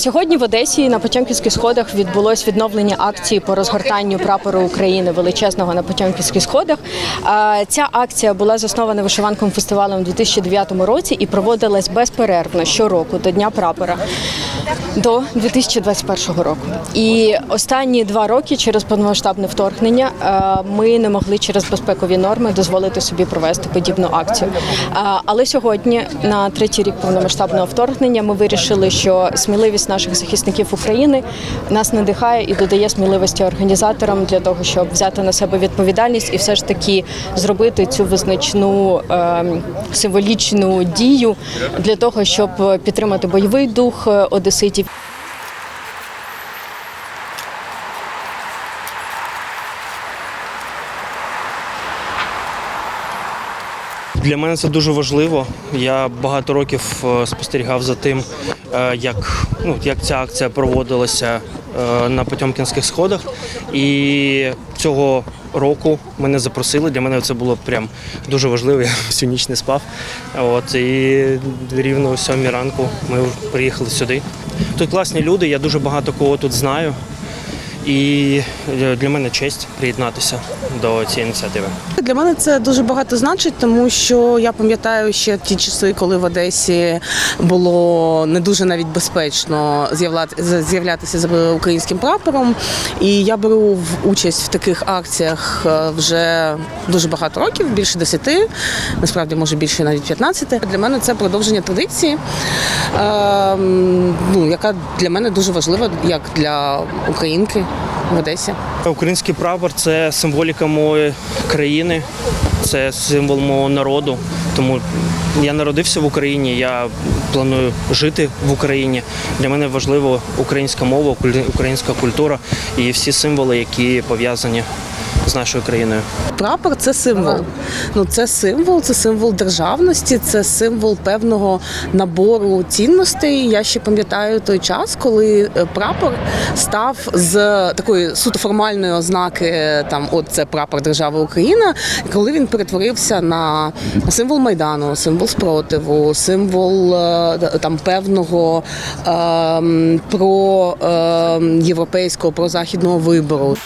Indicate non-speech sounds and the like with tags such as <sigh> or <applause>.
Сьогодні в Одесі на Потьомкінських сходах відбулось відновлення акції по розгортанню прапору України величезного на Потьомкінських сходах. Ця акція була заснована вишиванковим фестивалем у 2009 році і проводилась безперервно щороку до Дня прапора до 2021 року. І останні два роки через повномасштабне вторгнення ми не могли через безпекові норми дозволити собі провести подібну акцію. Але сьогодні, на третій рік повномасштабного вторгнення, ми вирішили, що сміливість наших захисників України нас надихає і додає сміливості організаторам для того, щоб взяти на себе відповідальність і все ж таки зробити цю визначну е, символічну дію для того, щоб підтримати бойовий дух е, одеситів. Для мене це дуже важливо. Я багато років е, спостерігав за тим, е, як, ну, як ця акція проводилася е, на Потьомкінських сходах. І цього року мене запросили. Для мене це було прям дуже важливо. <laughs> Я всю ніч не спав. От, і рівно о сьомій ранку ми приїхали сюди. Тут класні люди, я дуже багато кого тут знаю. І е, для мене честь приєднатися до цієї ініціативи. Для мене це дуже багато значить, тому що я пам'ятаю ще ті часи, коли в Одесі було не дуже навіть безпечно з'являти- з'являтися з українським прапором. І я беру участь в таких акціях е, вже дуже багато років, більше десяти, насправді може більше навіть 15. Для мене це продовження традиції, ем, ну, яка для мене дуже важлива, як для українки в Одесі. Український прапор це символіка моєї країни, це символ мого народу. Тому я народився в Україні, я планую жити в Україні. Для мене важливо українська мова, українська культура і всі символи, які пов'язані з нашою країною. Прапор це символ. Ну це символ, це символ державності, це символ певного набору цінностей. Я ще пам'ятаю той час, коли е, прапор став з такої суто формальної ознаки, е, там от це прапор держави Україна, коли він перетворився на символ майдану, символ спротиву, символ е, там певного ем, про ем, європейського, про західного вибору.